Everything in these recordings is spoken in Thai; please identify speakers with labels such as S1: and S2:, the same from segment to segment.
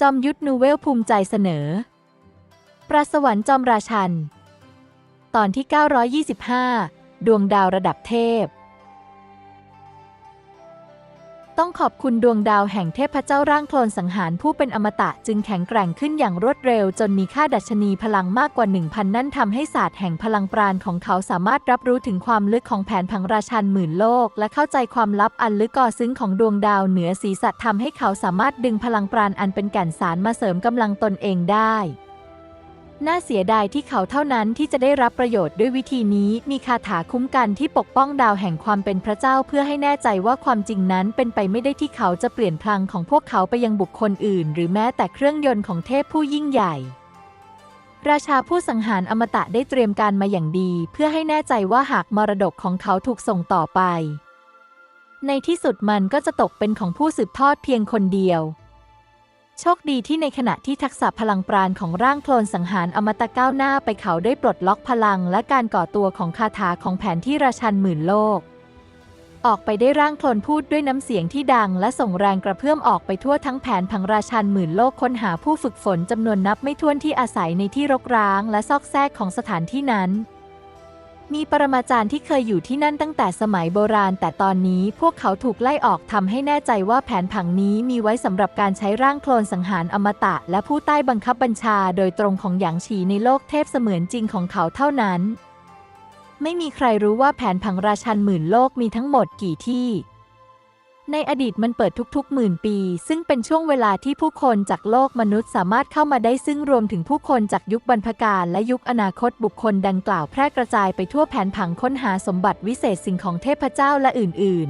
S1: จอมยุทธนูเวลภูมิใจเสนอ ประสวรรค์จอมราชัน ตอนที่ 925 ดวงดาวระดับเทพ ต้องขอบคุณดวงดาวแห่งเทพเจ้าร่างโคลนสังหารผู้เป็นอมตะจึงแข็งแกร่งขึ้นอย่างรวดเร็ว จนมีค่าดัชนีพลังมากกว่า 1,000 นั่นทำให้ศาสตร์แห่งพลังปราณของเขาสามารถรับรู้ถึงความลึกของแผนผังราชันหมื่นโลก และเข้าใจความลับอันลึกก่อซึ้งของดวงดาวเหนือศีรษะทำให้เขาสามารถดึงพลังปราณอันเป็นแก่นสารมาเสริมกำลังตนเองได้ น่าเสียดายที่เขาเท่านั้นที่จะได้รับประโยชน์ด้วยวิธีนี้ มีคาถาคุ้มกันที่ปกป้องดาวแห่งความเป็นพระเจ้าเพื่อให้แน่ใจว่าความจริงนั้นเป็นไปไม่ได้ที่เขาจะเปลี่ยนพลังของพวกเขาไปยังบุคคลอื่น หรือแม้แต่เครื่องยนต์ของเทพผู้ยิ่งใหญ่ ราชาผู้สังหารอมตะได้เตรียมการมาอย่างดี เพื่อให้แน่ใจว่าหากมรดกของเขาถูกส่งต่อไป ในที่สุดมันก็จะตกเป็นของผู้สืบทอดเพียงคนเดียว โชคดีที่ในขณะที่ทักษะพลังปราณของร่างโคลนสังหารอมตะก้าวหน้าไปเขาได้ปลดล็อกพลังและการก่อตัวของคาถาของแผนที่ราชันหมื่นโลก ออกไปได้ร่างโคลนพูดด้วยน้ำเสียงที่ดังและส่งแรงกระเพื่อมออกไปทั่วทั้งแผนผังราชันหมื่นโลกค้นหาผู้ฝึกฝนจำนวนนับไม่ถ้วนที่อาศัยในที่รกร้างและซอกแซกของสถานที่นั้น มีปรมาจารย์ที่เคยอยู่ที่นั่นตั้งแต่สมัยโบราณ แต่ตอนนี้พวกเขาถูกไล่ออกทำให้แน่ใจว่าแผนผังนี้มีไว้สำหรับการใช้ร่างโคลนสังหารอมตะ และผู้ใต้บังคับบัญชาโดยตรงของหยางฉีในโลกเทพเสมือนจริงของเขาเท่านั้น ไม่มีใครรู้ว่าแผนผังราชันหมื่นโลกมีทั้งหมดกี่ที่ ในอดีตมันเปิดทุกๆ หมื่นปี ซึ่งเป็นช่วงเวลาที่ผู้คนจากโลกมนุษย์สามารถเข้ามาได้ซึ่งรวมถึงผู้คนจากยุคบรรพกาลและยุคอนาคตบุคคลดังกล่าวแพร่กระจายไปทั่วแผนผังค้นหาสมบัติวิเศษสิ่งของเทพเจ้าและอื่น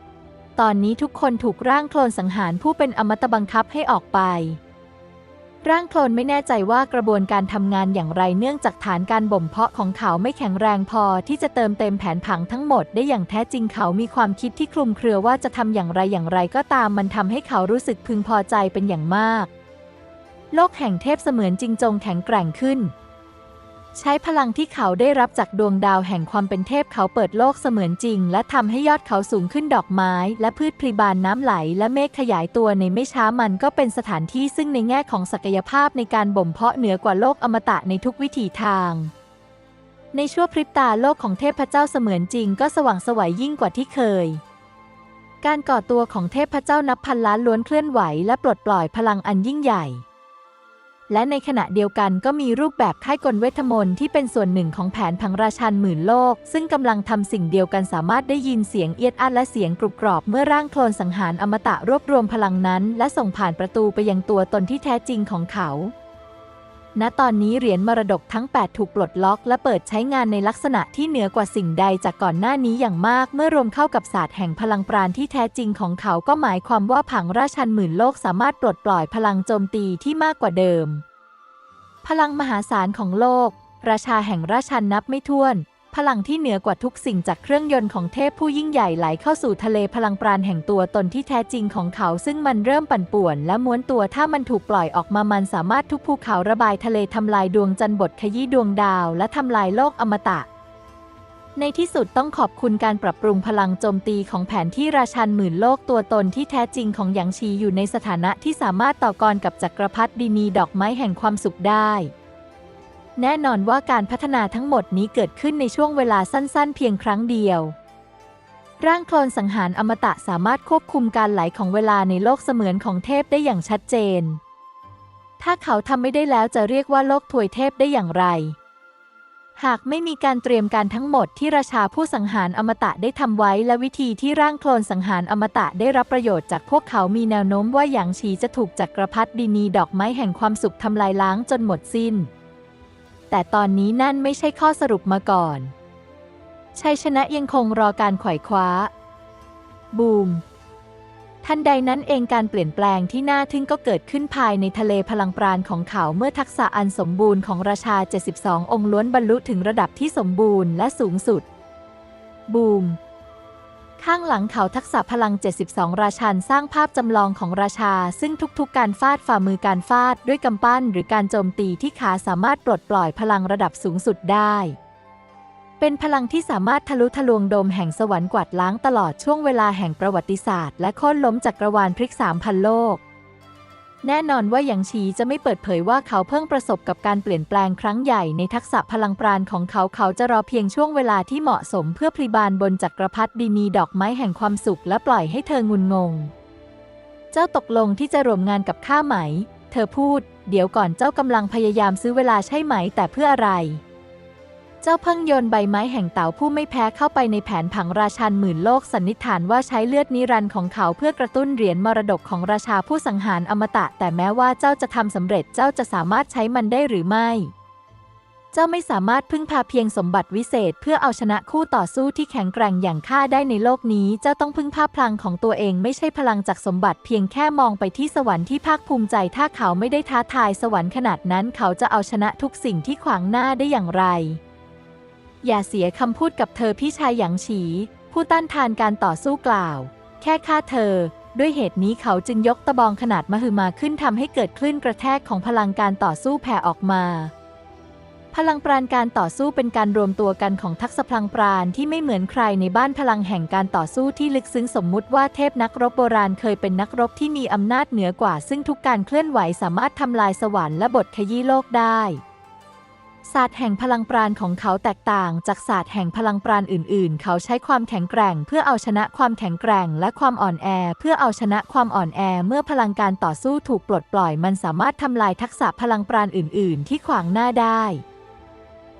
S1: ๆ ตอนนี้ทุกคนถูกร่างโคลนสังหารผู้เป็นอมตะบังคับให้ออกไป ร่างโคลนไม่แน่ใจว่ากระบวนการทำงานอย่างไรเนื่องจากฐานการบ่มเพาะของเขาไม่แข็งแรงพอที่จะเติมเต็มแผนผังทั้งหมดได้อย่างแท้จริงเขามีความคิดที่คลุมเครือว่าจะทำอย่างไรอย่างไรก็ตามมันทำให้เขารู้สึกพึงพอใจเป็นอย่างมาก โลกแห่งเทพเสมือนจริงจงแข็งแกร่งขึ้น ใช้พลังที่เขาได้รับจากดวงดาวแห่งความเป็นเทพเขาเปิดโลกเสมือนจริง และทำให้ยอดเขาสูงขึ้นดอกไม้ และพืชพลีบานน้ำไหล และเมฆขยายตัวในไม่ช้ามันก็เป็นสถานที่ซึ่งในแง่ของศักยภาพในการบ่มเพาะเหนือกว่าโลกอมตะในทุกวิถีทาง ในชั่วพริบตาโลกของเทพเจ้าเสมือนจริง ก็สว่างสวัยยิ่งกว่าที่เคย การก่อตัวของเทพเจ้านับพันล้านล้วนเคลื่อนไหว และปลดปล่อยพลังอันยิ่งใหญ่ และในขณะเดียวกันก็มีรูปแบบค่ายกลเวทมนต์ที่เป็นส่วนหนึ่งของแผนพังราชันหมื่นโลก ซึ่งกำลังทำสิ่งเดียวกันสามารถได้ยินเสียงเอียดอัดและเสียงกรุบกรอบเมื่อร่างโคลนสังหารอมตะรวบรวมพลังนั้น และส่งผ่านประตูไปยังตัวตนที่แท้จริงของเขา ณตอนนี้เหรียญมรดกทั้ง 8 ถูกปลดล็อกและเปิดใช้งานในลักษณะที่เหนือกว่าสิ่งใดจากก่อนหน้านี้อย่างมาก เมื่อรวมเข้ากับศาสตร์แห่งพลังปราณที่แท้จริงของเขาก็หมายความว่าผังราชันหมื่นโลกสามารถปลดปล่อยพลังโจมตีที่มากกว่าเดิม พลังมหาศาลของโลก ราชาแห่งราชันนับไม่ถ้วน พลังที่เหนือกว่าทุกสิ่งจากเครื่องยนต์ของเทพผู้ยิ่งใหญ่ไหลเข้าสู่ทะเลพลังปราณแห่งตัวตนที่แท้จริงของเขา ซึ่งมันเริ่มปั่นป่วน และม้วนตัวถ้ามันถูกปล่อยออกมามันสามารถทุกภูเขาระบายทะเลทำลายดวงจันทร์บทขยี้ดวงดาว และทำลายโลกอมตะ ในที่สุดต้องขอบคุณการปรับปรุงพลังโจมตีของแผนที่ราชันหมื่นโลกตัวตนที่แท้จริงของหยางชีอยู่ในสถานะที่สามารถต่อกรกับจักรพรรดินีดอกไม้แห่งความสุขได้ แน่นอนว่าการพัฒนาทั้งหมดนี้เกิดขึ้นในช่วงเวลาสั้นๆ เพียงครั้งเดียว ร่างโคลนสังหารอมตะสามารถควบคุมการไหลของเวลาในโลกเสมือนของเทพได้อย่างชัดเจน ถ้าเขาทำไม่ได้แล้วจะเรียกว่าโลกถวยเทพได้อย่างไร หากไม่มีการเตรียมการทั้งหมดที่ราชาผู้สังหารอมตะได้ทำไว้ และวิธีที่ร่างโคลนสังหารอมตะได้รับประโยชน์จากพวกเขามีแนวโน้มว่าหยางฉีจะถูกจักรพรรดินีดอกไม้แห่งความสุขทำลายล้างจนหมดสิ้น แต่ตอนนี้นั่นไม่ใช่ข้อสรุปมาก่อน ชัยชนะยังคงรอการไขว่คว้า บูม ทันใดนั้นเองการเปลี่ยนแปลงที่น่าทึ่งก็เกิดขึ้นภายในทะเลพลังปราณของเขาเมื่อทักษะอันสมบูรณ์ของราชา 72 องค์ล้วนบรรลุถึงระดับที่สมบูรณ์และสูงสุด บูม ข้างหลังเขาทักษะพลัง 72 ราชันสร้างภาพจำลองของราชา ซึ่งทุกๆ การฟาดฝ่ามือการฟาดด้วยกำปั้น หรือการโจมตีที่ขาสามารถปลดปล่อยพลังระดับสูงสุดได้ เป็นพลังที่สามารถทะลุทะลวงโดมแห่งสวรรค์กวาดล้างตลอดช่วงเวลาแห่งประวัติศาสตร์ และโค่นล้มจักรวาลพลิกสามพันโลก แน่นอนว่าหยางฉีจะไม่เปิดเผยว่าเขาเพิ่งประสบกับการเปลี่ยนแปลงครั้งใหญ่ในทักษะพลังปราณของเขาเขาจะรอเพียงช่วงเวลาที่เหมาะสมเพื่อพลีบานบนจักรพรรดิดีนีดอกไม้แห่งความสุขและปล่อยให้เธองุนงง เจ้าตกลงที่จะร่วมงานกับข้าไหม เธอพูด เดี๋ยวก่อนเจ้ากำลังพยายามซื้อเวลาใช่ไหมแต่เพื่ออะไร เจ้าพิ่งโยนใบไม้แห่งเต่าผู้ไม่แพ้เข้าไปในแผนผังราชันหมื่นโลกสันนิษฐานว่าใช้เลือดนิรันดร์ของเขาเพื่อกระตุ้นเหรียญมรดกของราชาผู้สังหารอมตะ แต่แม้ว่าเจ้าจะทำสำเร็จเจ้าจะสามารถใช้มันได้หรือไม่ เจ้าไม่สามารถพึ่งพาเพียงสมบัติวิเศษ เพื่อเอาชนะคู่ต่อสู้ที่แข็งแกร่งอย่างข้าได้ในโลกนี้ เจ้าต้องพึ่งพาพลังของตัวเองไม่ใช่พลังจากสมบัติเพียงแค่มองไปที่สวรรค์ที่ภาคภูมิใจ ถ้าเขาไม่ได้ท้าทายสวรรค์ขนาดนั้น เขาจะเอาชนะทุกสิ่งที่ขวางหน้าได้อย่างไร อย่าเสียคำพูดกับเธอพี่ชายหยางฉี ผู้ต้านทานการต่อสู้กล่าว แค่ฆ่าเธอ ด้วยเหตุนี้เขาจึงยกตะบองขนาดมหึมาขึ้นทำให้เกิดคลื่นกระแทกของพลังการต่อสู้แผ่ออกมา พลังปราณการต่อสู้เป็นการรวมตัวกันของทักษะพลังปราณที่ไม่เหมือนใครในบ้านพลังแห่งการต่อสู้ที่ลึกซึ้งสมมุติว่าเทพนักรบโบราณเคยเป็นนักรบที่มีอำนาจเหนือกว่า ซึ่งทุกการเคลื่อนไหวสามารถทำลายสวรรค์และบทขยี้โลกได้ ศาสตร์แห่งพลังปราณของเขาแตกต่างจากศาสตร์แห่งพลังปราณอื่น ๆ เขาใช้ความแข็งแกร่ง เพื่อเอาชนะความแข็งแกร่ง และความอ่อนแอ เพื่อเอาชนะความอ่อนแอ เมื่อพลังการต่อสู้ถูกปลดปล่อย มันสามารถทำลายทักษะพลังปราณอื่น ๆ ที่ขวางหน้าได้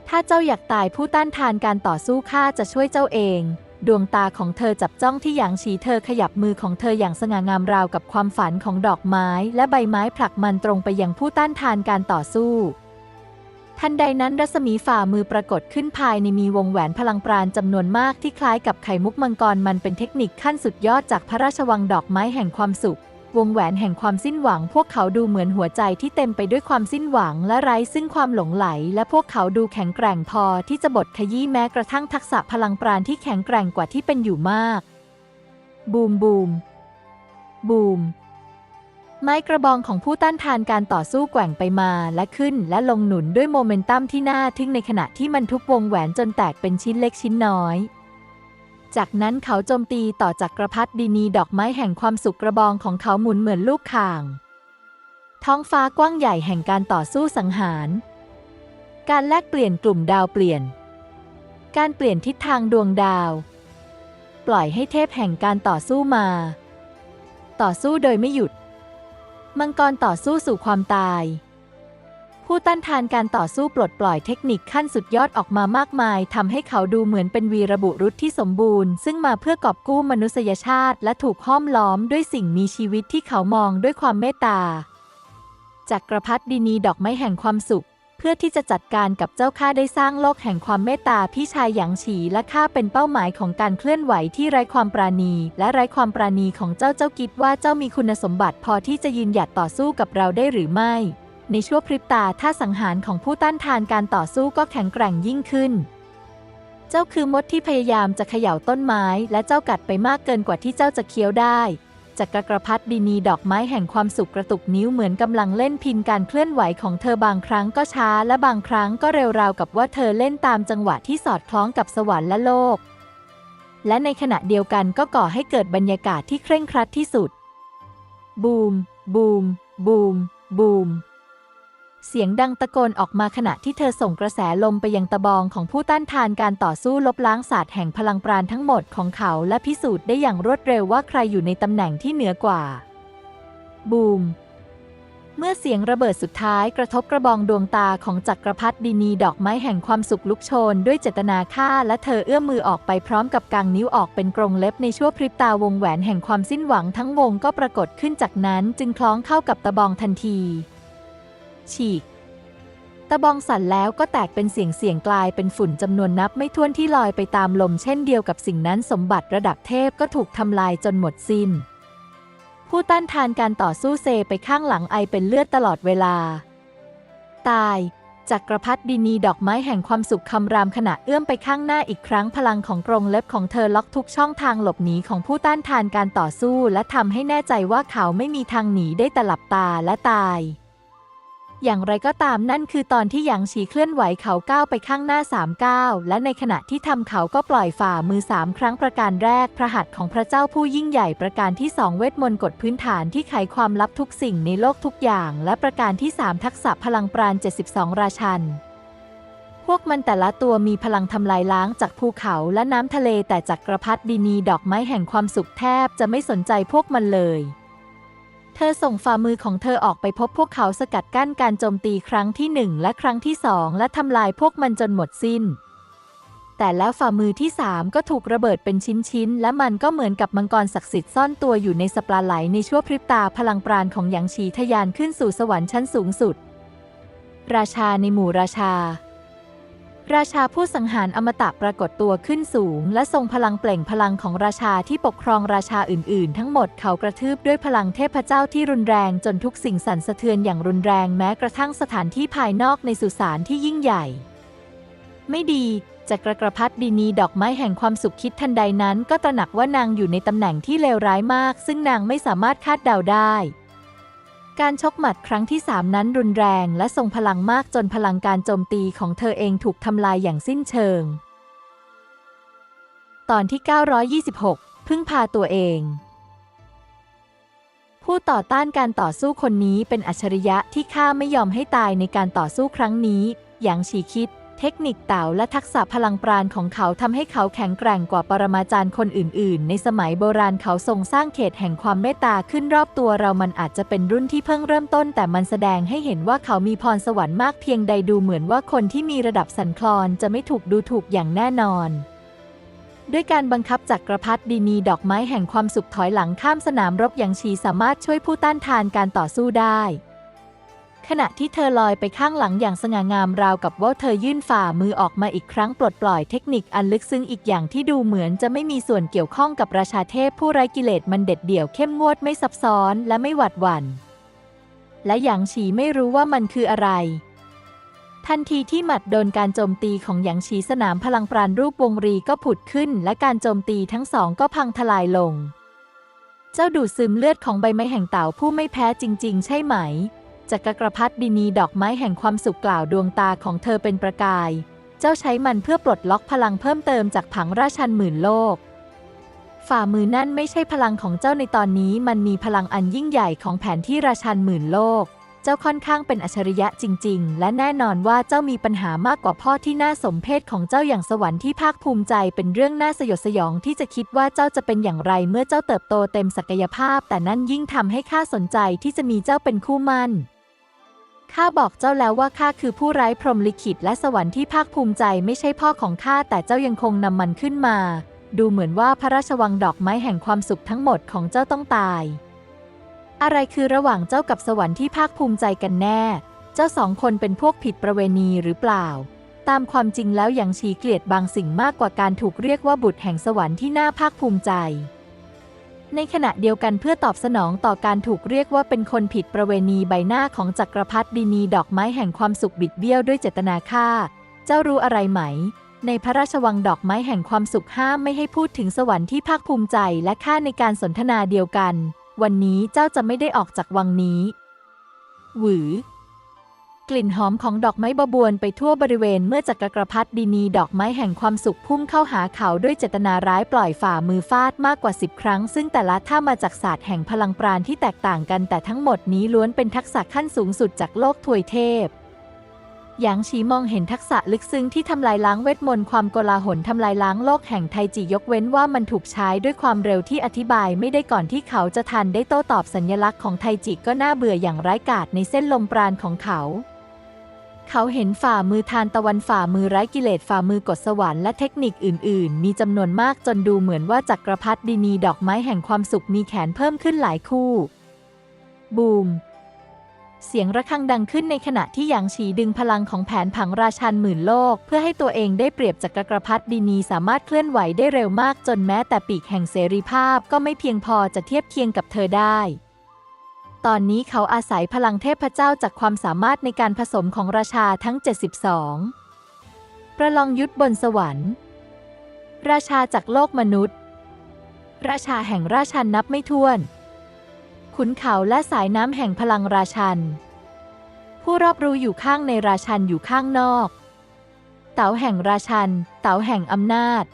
S1: ถ้าเจ้าอยากตายผู้ต้านทานการต่อสู้ข้าจะช่วยเจ้าเอง ดวงตาของเธอจับจ้องที่หยางฉีเธอขยับมือของเธออย่างสง่างามราวกับความฝันของดอกไม้ และใบไม้ผลักมันตรงไปยังผู้ต้านทานการต่อสู้ ทันใดนั้นรัศมีฝ่ามือปรากฏขึ้นภายในมีวงแหวนพลังปราณจำนวนมากที่คล้ายกับไข่มุกมังกรมันเป็นเทคนิคขั้นสุดยอดจากพระราชวังดอกไม้แห่งความสุข วงแหวนแห่งความสิ้นหวัง พวกเขาดูเหมือนหัวใจที่เต็มไปด้วยความสิ้นหวังและไร้ซึ่งความหลงไหล และพวกเขาดูแข็งแกร่งพอที่จะบดขยี้แม้กระทั่งทักษะพลังปราณที่แข็งแกร่งกว่าที่เป็นอยู่มาก บูมบูมบูม ไม้กระบองของผู้ต้านทานการต่อสู้แกว่งไปมาและขึ้นและลงหนุนด้วยโมเมนตัมที่น่าทึ่งในขณะที่มันทุบวงแหวนจนแตกเป็นชิ้นเล็กชิ้นน้อย จากนั้นเขาโจมตีต่อจากกระพัดดีนีดอกไม้แห่งความสุขกระบองของเขาหมุนเหมือนลูกข่าง ท้องฟ้ากว้างใหญ่แห่งการต่อสู้สังหาร การแลกเปลี่ยนกลุ่มดาวเปลี่ยน การเปลี่ยนทิศทางดวงดาว ปล่อยให้เทพแห่งการต่อสู้มา ต่อสู้โดยไม่หยุด มังกรต่อสู้สู่ความตาย ผู้ต้านทานการต่อสู้ปลดปล่อยเทคนิคขั้นสุดยอดออกมามากมายทำให้เขาดูเหมือนเป็นวีรบุรุษที่สมบูรณ์ ซึ่งมาเพื่อกอบกู้มนุษยชาติ และถูกห้อมล้อมด้วยสิ่งมีชีวิตที่เขามองด้วยความเมตตาจากกระพัดดินีดอกไม้แห่งความสุข เพื่อที่จะจัดการกับเจ้าข้าได้สร้างโลกแห่งความเมตตาพี่ชายหยางฉีและข้าเป็นเป้าหมายของการเคลื่อนไหวที่ไร้ความปราณี และไร้ความปราณีของเจ้าเจ้าคิดว่าเจ้ามีคุณสมบัติพอที่จะยืนหยัดต่อสู้กับเราได้หรือไม่ ในชั่วพริบตาถ้าสังหารของผู้ต้านทานการต่อสู้ก็แข็งแกร่งยิ่งขึ้น เจ้าคือมดที่พยายามจะเขย่าต้นไม้ และเจ้ากัดไปมากเกินกว่าที่เจ้าจะเคี้ยวได้ จักกระกรพัดบินีดอกไม้แห่งความสุขกระตุกนิ้วเหมือนกำลังเล่นพินการเคลื่อนไหวของเธอบางครั้งก็ช้าและบางครั้งก็เร็วราวกับว่าเธอเล่นตามจังหวะที่สอดคล้องกับสวรรค์และโลก และในขณะเดียวกันก็ก่อให้เกิดบรรยากาศที่เคร่งครัดที่สุด บูม บูม บูม บูม เสียงดังตะโกนออกมาขณะที่เธอส่งกระแสลมไปยังตะบองของผู้ต้านทานการต่อสู้ลบล้างศาสตร์แห่งพลังปราณทั้งหมดของเขาและพิสูจน์ได้อย่างรวดเร็วว่าใครอยู่ในตำแหน่งที่เหนือกว่า บูม เมื่อเสียงระเบิดสุดท้ายกระทบกระบองดวงตาของจักรพรรดินีดอกไม้แห่งความสุขลุกโชน ด้วยเจตนาฆ่าและเธอเอื้อมมือออกไปพร้อมกับกางนิ้วออกเป็นกรงเล็บในชั่วพริบตาวงแหวนแห่งความสิ้นหวังทั้งวงก็ปรากฏขึ้นจากนั้นจึงคล้องเข้ากับตะบองทันที ฉีก ตะบองสั่นแล้วก็แตกเป็นเสียงเสียงกลายเป็นฝุ่นจำนวนนับไม่ถ้วนที่ลอยไปตามลมเช่นเดียวกับสิ่งนั้นสมบัติระดับเทพก็ถูกทำลายจนหมดสิ้น ผู้ต้านทานการต่อสู้เซไปข้างหลังไอเป็นเลือดตลอดเวลา ตายจักรพรรดินีดอกไม้แห่งความสุขคำรามขณะเอื้อมไปข้างหน้าอีกครั้งพลังของกรงเล็บของเธอล็อกทุกช่องทางหลบหนีของผู้ต้านทานการต่อสู้ และทำให้แน่ใจว่าเขาไม่มีทางหนีได้แต่หลับตาและตาย อย่างไรก็ตามนั่นคือตอนที่หยางฉีเคลื่อนไหวเขาก้าวไปข้างหน้าสามก้าวและในขณะที่ทำเขาก็ปล่อยฝ่ามือสามครั้งประการแรก พระหัตถ์ของพระเจ้าผู้ยิ่งใหญ่ประการที่สองเวทมนต์กฎพื้นฐานที่ไขความลับทุกสิ่งในโลกทุกอย่าง และประการที่สามทักษะพลังปราณ 72 ราชันพวกมันแต่ละตัวมีพลังทำลายล้างจากภูเขาและน้ำทะเลแต่จักกรพรรดินีดอกไม้แห่งความสุขแทบจะไม่สนใจพวกมันเลย เธอส่งฝ่ามือของเธอออกไปพบพวกเขาสกัดกั้นการโจมตีครั้งที่หนึ่งและครั้งที่สองและทำลายพวกมันจนหมดสิ้น แต่แล้วฝ่ามือที่สามก็ถูกระเบิดเป็นชิ้นๆ และมันก็เหมือนกับมังกรศักดิ์สิทธิ์ซ่อนตัวอยู่ในสปลาไหลในชั่วพริบตาพลังปราณของหยางฉีทะยานขึ้นสู่สวรรค์ชั้นสูงสุด ราชาในหมู่ราชา ราชาผู้สังหารอมตะปรากฏตัวขึ้นสูง และทรงพลังเปล่งพลังของราชาที่ปกครองราชาอื่น ๆ ทั้งหมดเขากระทืบด้วยพลังเทพเจ้าที่รุนแรงจนทุกสิ่งสั่นสะเทือนอย่างรุนแรงแม้กระทั่งสถานที่ภายนอกในสุสานที่ยิ่งใหญ่ ไม่ดีจักรกรพัดดีนีดอกไม้แห่งความสุขคิดทันใดนั้น ก็ตระหนักว่านางอยู่ในตำแหน่งที่เลวร้ายมาก ซึ่งนางไม่สามารถคาดเดาได้ การชกหมัดครั้งที่สามนั้นรุนแรงและทรงพลังมากจนพลังการโจมตีของเธอเองถูกทำลายอย่างสิ้นเชิง ตอนที่ 926 พึ่งพาตัวเอง ผู้ต่อต้านการต่อสู้คนนี้เป็นอัจฉริยะที่ข้าไม่ยอมให้ตายในการต่อสู้ครั้งนี้ อย่างฉีคิด เทคนิคเต่าและทักษะพลังปราณของเขาทำให้เขาแข็งแกร่งกว่าปรมาจารย์คนอื่น ๆ ในสมัยโบราณเขาทรงสร้างเขตแห่งความเมตตาขึ้นรอบตัวเรามันอาจจะเป็นรุ่นที่เพิ่งเริ่มต้น แต่มันแสดงให้เห็นว่าเขามีพรสวรรค์มากเพียงใดดูเหมือนว่าคนที่มีระดับสันคลอนจะไม่ถูกดูถูกอย่างแน่นอนด้วยการบังคับจักกรพรรดินีดอกไม้แห่งความสุขถอยหลังข้ามสนามรบอย่างชีสามารถช่วยผู้ต้านทานการต่อสู้ได้ ขณะที่เธอลอยไปข้างหลังอย่างสง่างามราวกับว่าเธอยื่นฝ่ามือออกมาอีกครั้งปลดปล่อยเทคนิคอันลึกซึ้งอีกอย่างที่ดูเหมือนจะไม่มีส่วนเกี่ยวข้องกับราชาเทพผู้ไร้กิเลสมันเด็ดเดี่ยวเข้มงวดไม่ซับซ้อนและไม่หวัดหวัน่น และหยางฉีไม่รู้ว่ามันคืออะไร ทันทีที่หมัดโดนการโจมตีของหยางฉีสนามพลังปราณรูปวงรีก็ผุดขึ้น และการโจมตีทั้งสองก็พังทลายลง เจ้าดูดซึมเลือดของใบไม้แห่งเต่าผู้ไม่แพ้จริง ๆ ใช่ไหม จักรกรพัดดินีดอกไม้แห่งความสุขกล่าวดวงตาของเธอเป็นประกาย เจ้าใช้มันเพื่อปลดล็อกพลังเพิ่มเติมจากผังราชันหมื่นโลก ฝ่ามือนั่นไม่ใช่พลังของเจ้าในตอนนี้ มันมีพลังอันยิ่งใหญ่ของแผนที่ราชันหมื่นโลก เจ้าค่อนข้างเป็นอัจฉริยะจริง ๆ และแน่นอนว่าเจ้ามีปัญหามากกว่าพ่อที่น่าสมเพชของเจ้าอย่างสวรรค์ที่ภาคภูมิใจเป็นเรื่องน่าสยดสยองที่จะคิดว่าเจ้าจะเป็นอย่างไรเมื่อเจ้าเติบโตเต็มศักยภาพ แต่นั่นยิ่งทำให้ข้าสนใจที่จะมีเจ้าเป็นคู่มั่น ข้าบอกเจ้าแล้วว่าข้าคือผู้ไร้พรหมลิขิตและสวรรค์ที่ภาคภูมิใจไม่ใช่พ่อของข้าแต่เจ้ายังคงนำมันขึ้นมา ดูเหมือนว่าพระราชวังดอกไม้แห่งความสุขทั้งหมดของเจ้าต้องตาย อะไรคือระหว่างเจ้ากับสวรรค์ที่ภาคภูมิใจกันแน่ เจ้าสองคนเป็นพวกผิดประเวณีหรือเปล่า ตามความจริงแล้วยังชีเกลียดบางสิ่งมากกว่าการถูกเรียกว่าบุตรแห่งสวรรค์ที่น่าภาคภูมิใจ ในขณะเดียวกันเพื่อตอบสนองต่อการถูกเรียกว่าเป็นคนผิดประเวณีใบหน้าของจักรพรรดินีดอกไม้แห่งความสุขบิดเบี้ยวด้วยเจตนาฆ่า เจ้ารู้อะไรไหม ในพระราชวังดอกไม้แห่งความสุขห้ามไม่ให้พูดถึงสวรรค์ที่ภาคภูมิใจและข้าในการสนทนาเดียวกัน วันนี้เจ้าจะไม่ได้ออกจากวังนี้ หวือ กลิ่นหอมของดอกไม้บบวนไปทั่วบริเวณเมื่อจักรกรพัดดินีดอกไม้แห่งความสุขพุ่งเข้าหาเขาด้วยเจตนาร้ายปล่อยฝ่ามือฟาดมากกว่าสิบครั้ง ซึ่งแต่ละท่ามาจากศาสตร์แห่งพลังปราณที่แตกต่างกันแต่ทั้งหมดนี้ล้วนเป็นทักษะขั้นสูงสุดจากโลกถวยเทพหยางฉีมองเห็นทักษะลึกซึ้งที่ทำลายล้างเวทมนต์ความโกลาหลทำลายล้างโลกแห่งไทจิยกเว้นว่ามันถูกใช้ด้วยความเร็วที่อธิบายไม่ได้ก่อนที่เขาจะทันได้โต้ตอบสัญลักษณ์ของไทจิก็น่าเบื่ออย่างร้ายกาจในเส้นลมปราณของเขา เขาเห็นฝ่ามือทานตะวันฝ่ามือไร้กิเลสฝ่ามือกดสวรรค์และเทคนิคอื่น ๆ มีจำนวนมากจนดูเหมือนว่าจักรพรรดินีดอกไม้แห่งความสุขมีแขนเพิ่มขึ้นหลายคู่ บูม เสียงระฆังดังขึ้นในขณะที่หยางฉีดึงพลังของแผนผังราชันหมื่นโลก เพื่อให้ตัวเองได้เปรียบจากกรพรรดินีสามารถเคลื่อนไหวได้เร็วมากจนแม้แต่ปีกแห่งเสรีภาพก็ไม่เพียงพอจะเทียบเคียงกับเธอได้ ตอนนี้เขาอาศัยพลังเทพเจ้าจากความสามารถในการผสมของราชาทั้ง 72 ประลองยุทธบนสวรรค์ ราชาจากโลกมนุษย์ ราชาแห่งราชันนับไม่ถ้วน ขุนเขาและสายน้ำแห่งพลังราชันผผู้รอบรู้อยู่ข้างในราชันอยู่ข้างนอก เต๋าแห่งราชัน เต๋าแห่งอำนาจ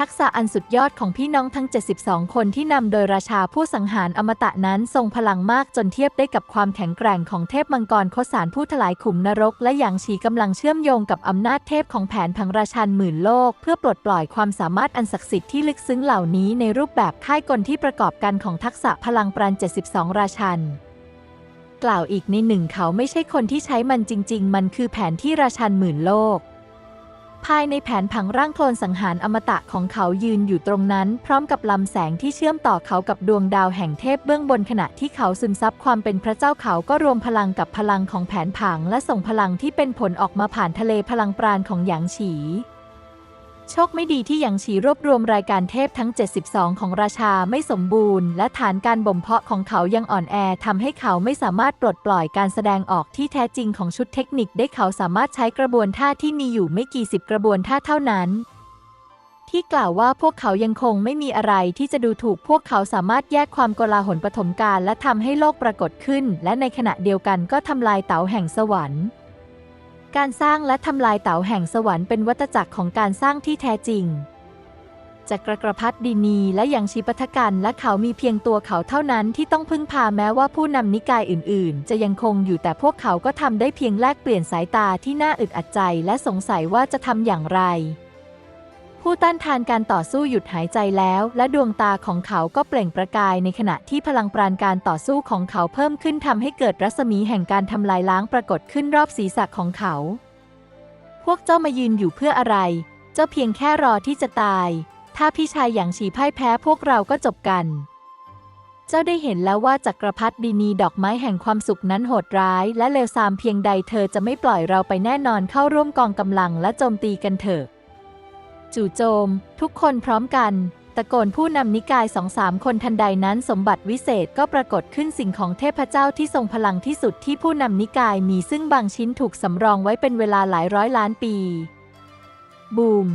S1: ทักษะอันสุดยอดของพี่น้องทั้ง 72 คนที่นำโดยราชาผู้สังหารอมตะนั้นทรงพลังมากจนเทียบได้กับความแข็งแกร่งของเทพมังกรโคสารผู้ทลายขุมนรก และหยางฉีกำลังเชื่อมโยงกับอำนาจเทพของแผนพังราชันหมื่นโลก เพื่อปลดปล่อยความสามารถอันศักดิ์สิทธิ์ที่ลึกซึ้งเหล่านี้ในรูปแบบค่ายกลที่ประกอบกันของทักษะพลังปราณ72 ราชันกล่าวอีกในหนึ่งเขาไม่ใช่คนที่ใช้มันจริง ๆ มันคือแผนที่ราชันหมื่นโลก ภายในแผนผังร่างโคลนสังหารอมตะของเขายืนอยู่ตรงนั้น พร้อมกับลำแสงที่เชื่อมต่อเขากับดวงดาวแห่งเทพเบื้องบนขณะที่เขาซึมซับความเป็นพระเจ้าเขาก็รวมพลังกับพลังของแผนผังและส่งพลังที่เป็นผลออกมาผ่านทะเลพลังปราณของหยางฉี โชคไม่ดีที่หยางฉีรวบรวมรายการเทพทั้ง 72 ของราชาไม่สมบูรณ์ และฐานการบ่มเพาะของเขายังอ่อนแอทำให้เขาไม่สามารถปลดปล่อยการแสดงออกที่แท้จริงของชุดเทคนิคได้เขาสามารถใช้กระบวนท่าที่มีอยู่ไม่กี่สิบกระบวนท่าเท่านั้น ที่กล่าวว่าพวกเขายังคงไม่มีอะไรที่จะดูถูกพวกเขาสามารถแยกความโกลาหลปฐมกาลและทำให้โลกปรากฏขึ้น และในขณะเดียวกันก็ทำลายเต๋าแห่งสวรรค์ การสร้างและทำลายเต๋าแห่งสวรรค์เป็นวัตจักรของการสร้างที่แท้จริงจักรกรพัฒดินีและยังชีปัทกันและเขามีเพียงตัวเขาเท่านั้นที่ต้องพึ่งพาแม้ว่าผู้นำนิกายอื่น ๆ จะยังคงอยู่แต่พวกเขาก็ทำได้เพียงแลกเปลี่ยนสายตาที่น่าอึดอัดใจและสงสัยว่าจะทำอย่างไร ผู้ต้านทานการต่อสู้หยุดหายใจแล้ว และดวงตาของเขาก็เปล่งประกายในขณะที่พลังปราณการต่อสู้ของเขาเพิ่มขึ้นทำให้เกิดรัศมีแห่งการทำลายล้างปรากฏขึ้นรอบศีรษะของเขา พวกเจ้ามายืนอยู่เพื่ออะไร เจ้าเพียงแค่รอที่จะตาย ถ้าพี่ชายอย่างฉีพ่ายแพ้พวกเราก็จบกัน เจ้าได้เห็นแล้วว่าจักรพรรดินีดอกไม้แห่งความสุขนั้นโหดร้าย และเลวทรามเพียงใดเธอจะไม่ปล่อยเราไปแน่นอนเข้าร่วมกองกำลังและโจมตีกันเถอะ จู่โจม ทุกคนพร้อมกัน ตะโกนผู้นำนิกายสองสามคนทันใดนั้นสมบัติวิเศษก็ปรากฏขึ้นสิ่งของเทพเจ้าที่ทรงพลังที่สุดที่ผู้นำนิกายมีซึ่งบางชิ้นถูกสำรองไว้เป็นเวลาหลายร้อยล้านปี บูม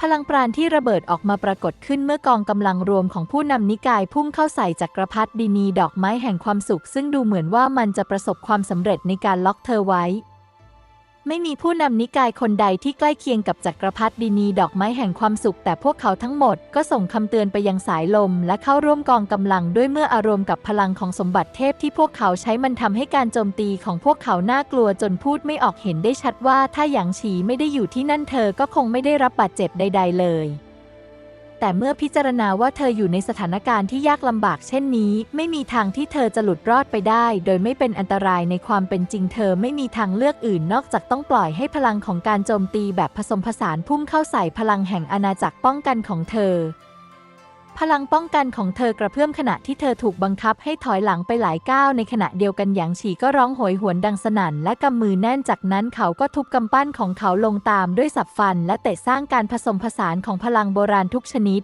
S1: พลังปราณที่ระเบิดออกมาปรากฏขึ้นเมื่อกองกำลังรวมของผู้นำนิกายพุ่งเข้าใส่จักรพรรดินีดอกไม้แห่งความสุข ซึ่งดูเหมือนว่ามันจะประสบความสำเร็จในการล็อกเธอไว้ ไม่มีผู้นำนิกายคนใดที่ใกล้เคียงกับจักรพรรดินีดอกไม้แห่งความสุข แต่พวกเขาทั้งหมดก็ส่งคำเตือนไปยังสายลม และเข้าร่วมกองกำลังด้วยเมื่ออารมณ์กับพลังของสมบัติเทพที่พวกเขาใช้มันทำให้การโจมตีของพวกเขาน่ากลัวจนพูดไม่ออกเห็นได้ชัดว่าถ้าหยางฉีไม่ได้อยู่ที่นั่นเธอก็คงไม่ได้รับบาดเจ็บใด ๆ เลย แต่เมื่อพิจารณาว่าเธออยู่ในสถานการณ์ที่ยากลำบากเช่นนี้ ไม่มีทางที่เธอจะหลุดรอดไปได้ โดยไม่เป็นอันตรายในความเป็นจริงเธอไม่มีทางเลือกอื่นนอกจากต้องปล่อยให้พลังของการโจมตีแบบผสมผสานพุ่งเข้าใส่พลังแห่งอาณาจักรป้องกันของเธอ พลังป้องกันของเธอกระเพื่อมขณะที่เธอถูกบังคับให้ถอยหลังไปหลายก้าวในขณะเดียวกันหยางฉีก็ร้องโหยหวนดังสนั่นและกำมือแน่นจากนั้นเขาก็ทุบกำปั้นของเขาลงตามด้วยสับฟัน และเตะสร้างการผสมผสานของพลังโบราณทุกชนิด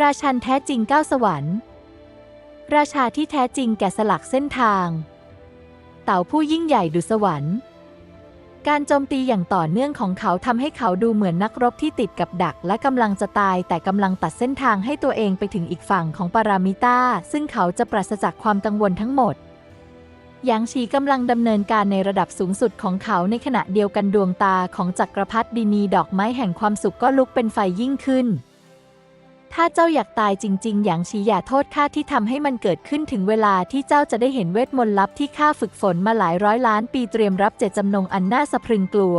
S1: ราชันแท้จริงก้าวสวรรค์ ราชาที่แท้จริงแกะสลักเส้นทาง เต่าผู้ยิ่งใหญ่ดุสวรรค์ การโจมตีอย่างต่อเนื่องของเขาทำให้เขาดูเหมือนนักรบที่ติดกับดัก และกำลังจะตาย แต่กำลังตัดเส้นทางให้ตัวเองไปถึงอีกฝั่งของปารามิต้าซึ่งเขาจะปราศจากความกังวลทั้งหมดหยางฉีกำลังดำเนินการในระดับสูงสุดของเขาในขณะเดียวกันดวงตาของจักรพรรดินีดอกไม้แห่งความสุขก็ลุกเป็นไฟยิ่งขึ้น ถ้าเจ้าอยากตายจริง ๆ อย่างชีอย่าโทษข้าที่ทำให้มันเกิดขึ้นถึงเวลาที่เจ้าจะได้เห็นเวทมนต์ลับที่ข้าฝึกฝนมาหลายร้อยล้านปีเตรียมรับเจตจำนงอันน่าสะพรึงกลัว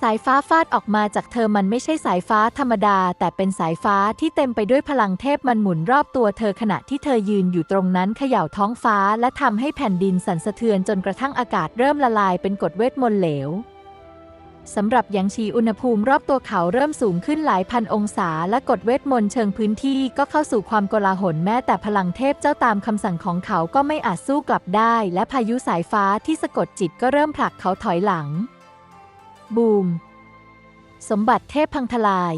S1: สายฟ้าฟาดออกมาจากเธอมันไม่ใช่สายฟ้าธรรมดา แต่เป็นสายฟ้าที่เต็มไปด้วยพลังเทพมันหมุนรอบตัวเธอขณะที่เธอยืนอยู่ตรงนั้นเขย่าท้องฟ้าและทำให้แผ่นดินสั่นสะเทือนจนกระทั่งอากาศเริ่มละลายเป็นกรดเวทมนต์เหลว สำหรับหยางชีอุณหภูมิรอบตัวเขาเริ่มสูงขึ้นหลายพันองศาและกฎเวทมนต์เชิงพื้นที่ก็เข้าสู่ความโกลาหลแม้แต่พลังเทพเจ้าตามคำสั่งของเขาก็ไม่อาจสู้กลับได้ และพายุสายฟ้าที่สะกดจิตก็เริ่มผลักเขาถอยหลัง บูม สมบัติเทพพังทลาย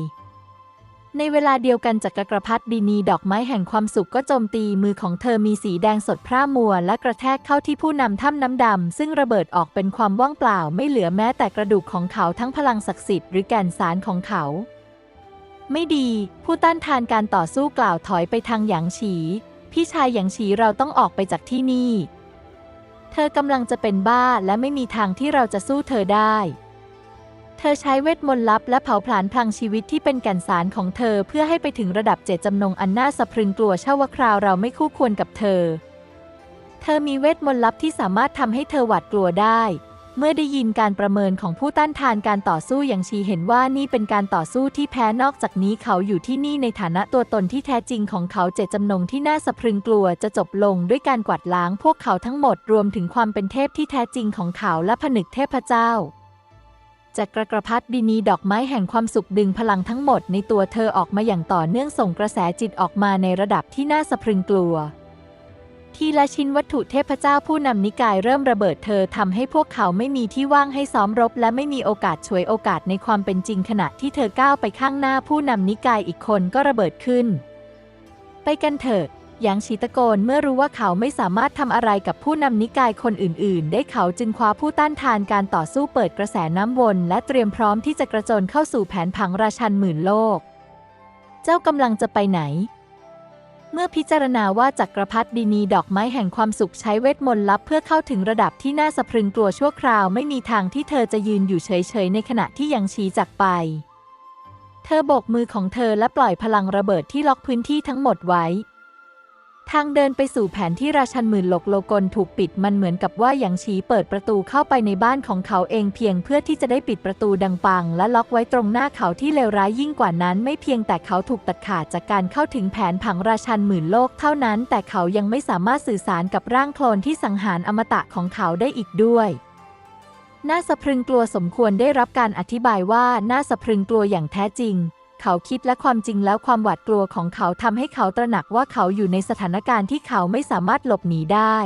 S1: ในเวลาเดียวกันจักรกรพัฒดินีดอกไม้แห่งความสุขก็โจมตีมือของเธอมีสีแดงสดพร่ามัว และกระแทกเข้าที่ผู้นำถ้ำน้ำดำ ซึ่งระเบิดออกเป็นความว่างเปล่าไม่เหลือแม้แต่กระดูกของเขาทั้งพลังศักดิ์สิทธิ์หรือแก่นสารของเขา ไม่ดี ผู้ต้านทานการต่อสู้กล่าวถอยไปทางหยางฉี พี่ชายหยางฉีเราต้องออกไปจากที่นี่ เธอกำลังจะเป็นบ้าและไม่มีทางที่เราจะสู้เธอได้ เธอใช้เวทมนต์ลับและเผาผลาญพลังชีวิตที่เป็นแก่นสารของเธอเพื่อให้ไปถึงระดับเจตจำนงอันน่าสะพรึงกลัวเช่าว่าคราวเราไม่คู่ควรกับเธอ เธอมีเวทมนต์ลับที่สามารถทำให้เธอหวาดกลัวได้ เมื่อได้ยินการประเมินของผู้ต้านทานการต่อสู้อย่างชีเห็นว่านี่เป็นการต่อสู้ที่แพ้นอกจากนี้เขาอยู่ที่นี่ในฐานะตัวตนที่แท้จริงของเขาเจตจำนงที่น่าสะพรึงกลัวจะจบลงด้วยการกวาดล้างพวกเขาทั้งหมดรวมถึงความเป็นเทพที่แท้จริงของเขาและผนึกเทพเจ้า จากกระกระพัดดินีดอกไม้แห่งความสุขดึงพลังทั้งหมดในตัวเธอออกมาอย่างต่อเนื่องส่งกระแสจิตออกมาในระดับที่น่าสะพรึงกลัว ทีละชิ้นวัตถุเทพเจ้าผู้นำนิกายเริ่มระเบิดเธอทำให้พวกเขาไม่มีที่ว่างให้ซ้อมรบ และไม่มีโอกาสช่วยโอกาสในความเป็นจริงขณะที่เธอก้าวไปข้างหน้าผู้นำนิกายอีกคนก็ระเบิดขึ้น ไปกันเถอะ ยางชีตะโกนเมื่อรู้ว่าเขาไม่สามารถทำอะไรกับผู้นำนิกายคนอื่น ๆ ได้เขาจึงคว้าผู้ต้านทานการต่อสู้เปิดกระแสน้ำวน และเตรียมพร้อมที่จะกระโจนเข้าสู่แผนผังราชันหมื่นโลก เจ้ากำลังจะไปไหน เมื่อพิจารณาว่าจักรพรรดินีดอกไม้แห่งความสุขใช้เวทมนต์ลับเพื่อเข้าถึงระดับที่น่าสะพรึงกลัวชั่วคราวไม่มีทางที่เธอจะยืนอยู่เฉย ๆ ในขณะที่ยังชี้จากไปเธอโบกมือของเธอและปล่อยพลังระเบิดที่ล็อกพื้นที่ทั้งหมดไว้ ทางเดินไปสู่แผนที่ราชันหมื่นหลกโลกลถูกปิดมันเหมือนกับว่าหยางชีเปิดประตูเข้าไปในบ้านของเขาเองเพียงเพื่อที่จะได้ปิดประตูดังปัง และล็อกไว้ตรงหน้าเขาที่เลวร้ายยิ่งกว่านั้น ไม่เพียงแต่เขาถูกตัดขาดจากการเข้าถึงแผนผังราชันหมื่นโลกเท่านั้น แต่เขายังไม่สามารถสื่อสารกับร่างโคลนที่สังหารอมตะของเขาได้อีกด้วยน่าสะพรึงกลัวสมควรได้รับการอธิบายว่าน่าสะพรึงกลัวอย่างแท้จริง เขาคิดและความจริงแล้วความหวาดกลัวของเขาทำให้เขาตระหนักว่าเขาอยู่ในสถานการณ์ที่เขาไม่สามารถหลบหนีได้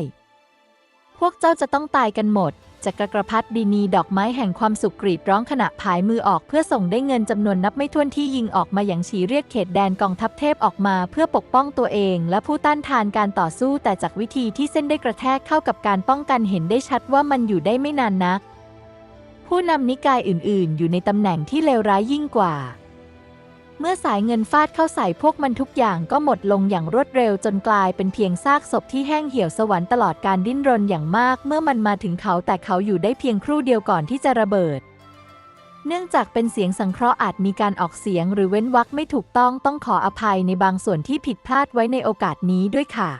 S1: พวกเจ้าจะต้องตายกันหมดจากระกระพัดดีนีดอกไม้แห่งความสุขกรีดร้องขณะผายมือออกเพื่อส่งได้เงินจำนวนนับไม่ถ้วนที่ยิงออกมาอย่างฉีเรียกเขตแดนกองทัพเทพออกมาเพื่อปกป้องตัวเอง และผู้ต้านทานการต่อสู้แต่จากวิธีที่เส้นได้กระแทกเข้ากับการป้องกันเห็นได้ชัดว่ามันอยู่ได้ไม่นานนัก ผู้นำนิกายอื่น ๆ อยู่ในตำแหน่งที่เลวร้ายยิ่งกว่า เมื่อสายเงินฟาดเข้าใส่พวกมันทุกอย่างก็หมดลงอย่างรวดเร็วจนกลายเป็นเพียงซากศพที่แห้งเหี่ยวสวรรค์ตลอดการดิ้นรนอย่างมาก เมื่อมันมาถึงเขาแต่เขาอยู่ได้เพียงครู่เดียวก่อนที่จะระเบิด เนื่องจากเป็นเสียงสังเคราะห์อาจมีการออกเสียงหรือเว้นวรรคไม่ถูกต้องต้องขออภัยในบางส่วนที่ผิดพลาดไว้ในโอกาสนี้ด้วยค่ะ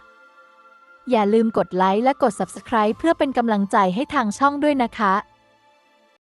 S1: อย่าลืมกดไลค์และกด Subscribe เพื่อเป็นกำลังใจให้ทางช่องด้วยนะคะ